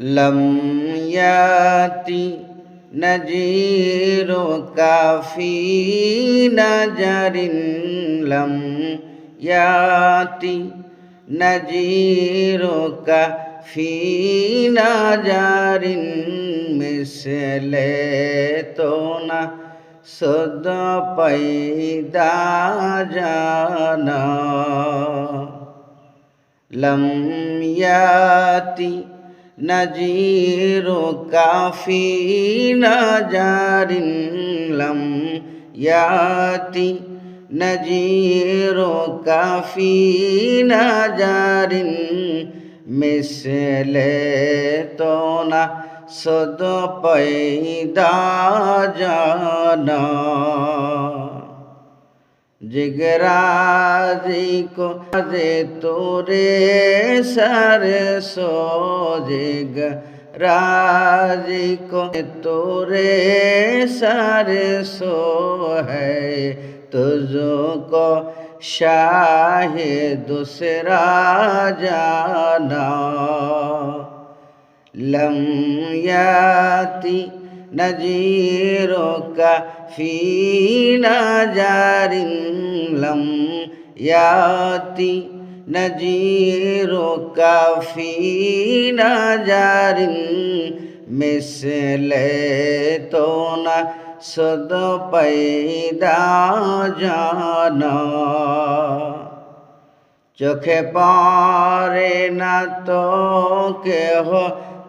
لم ياتي نجيرك في نجر لم ياتي نجيرك في نجر مثل تونا صد پیدا جانا لم ياتي نجير كافي نجار لم ياتي نجير كافي نجار مثل تونا صد پیدا جانا जिगराजी को जे तोरे sir so zig राज़ी को तोरे सर सो है। तुझको शाह दूसरा जाना। लम याति نجيرك في نجار لم ياتي نجيرك في نجار مثل تونا صد پیدا জানা চোখে পারে না তো কেহ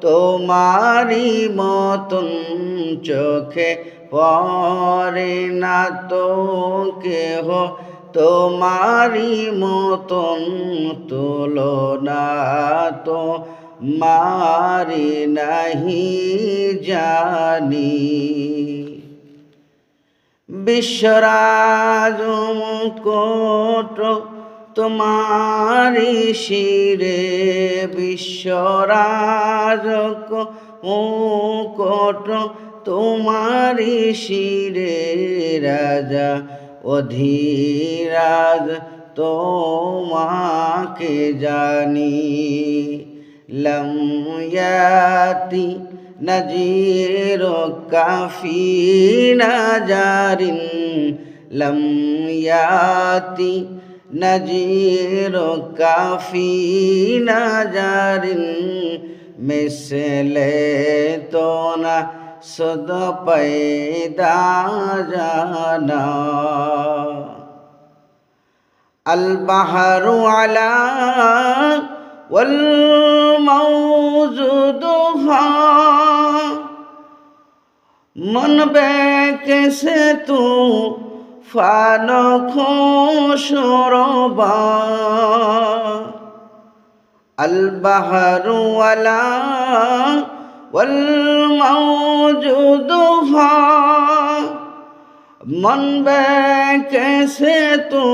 তোমারি মতন চোখে পরে না তো কেহ। তোমারি মতন তুলনা তো মারি নাহি জানি। বিশ্বরাজ কোট তোমারি শিরে বিশ্বরাজক মুকট, তোমারি শিরে রাজা অধীরাজ, তোমাকে জানি। লময়াতি নজির কাফি নাজারিন লময়াতি নজির কাফি নাজারিন মিসলে তো না সদ পৈদা জানা البحر على والموجود من بے کیسے تو ফানখ সরবা البحر ولا والموجود فا من بكسে তো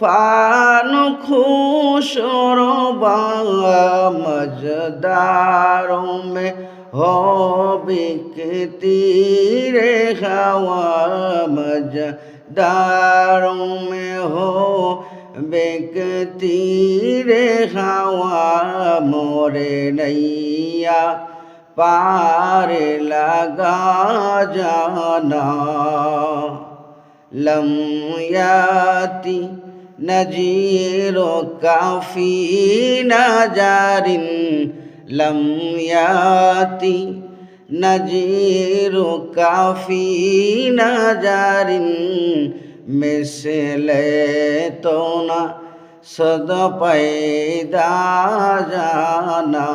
ফান খুশর মজদার মে হবিক তীরে খাওয়া মজা दारों में हो बेकती रे हवा मोरे नैया पार लगा जाना लम याती नजीरो काफी नजारिन लम याती نجير كافي نجار مثل تونا সদ পয়দা জানা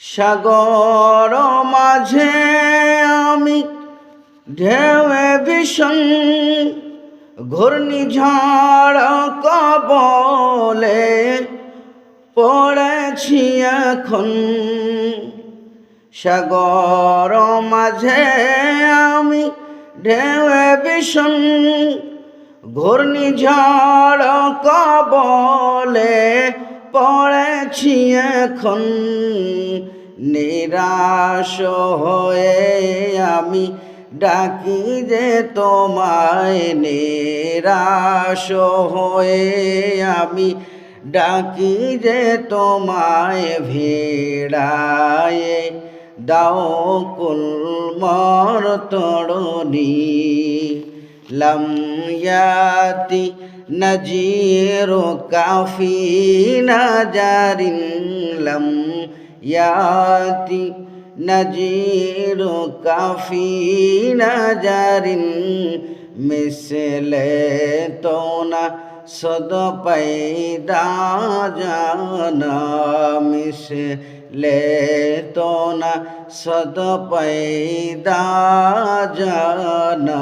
সাগর মাঝে আমি ঢেউয়ে ভীষণ ঘূর্ণিঝড় কবলে পড়েছি এখন সাগর মাঝে আমি ঢেউয়ে ভীষণ ঘূর্ণিঝড় কবলে পড়েছি এখন। নিরাশ হয়ে আমি ডাকি যে তোমায়, নিরাশ হয়ে আমি ডাকি যে তোমায়, ভিড়ায় দাও কুলমর তরণী লময়াতি নজির কাফি নজারিন লম ইয়াতি নজির কাফি নজারিন মিসলে তোনা সদ পৈদা জানা মিসলে मिसले तो न सद पैदा जाना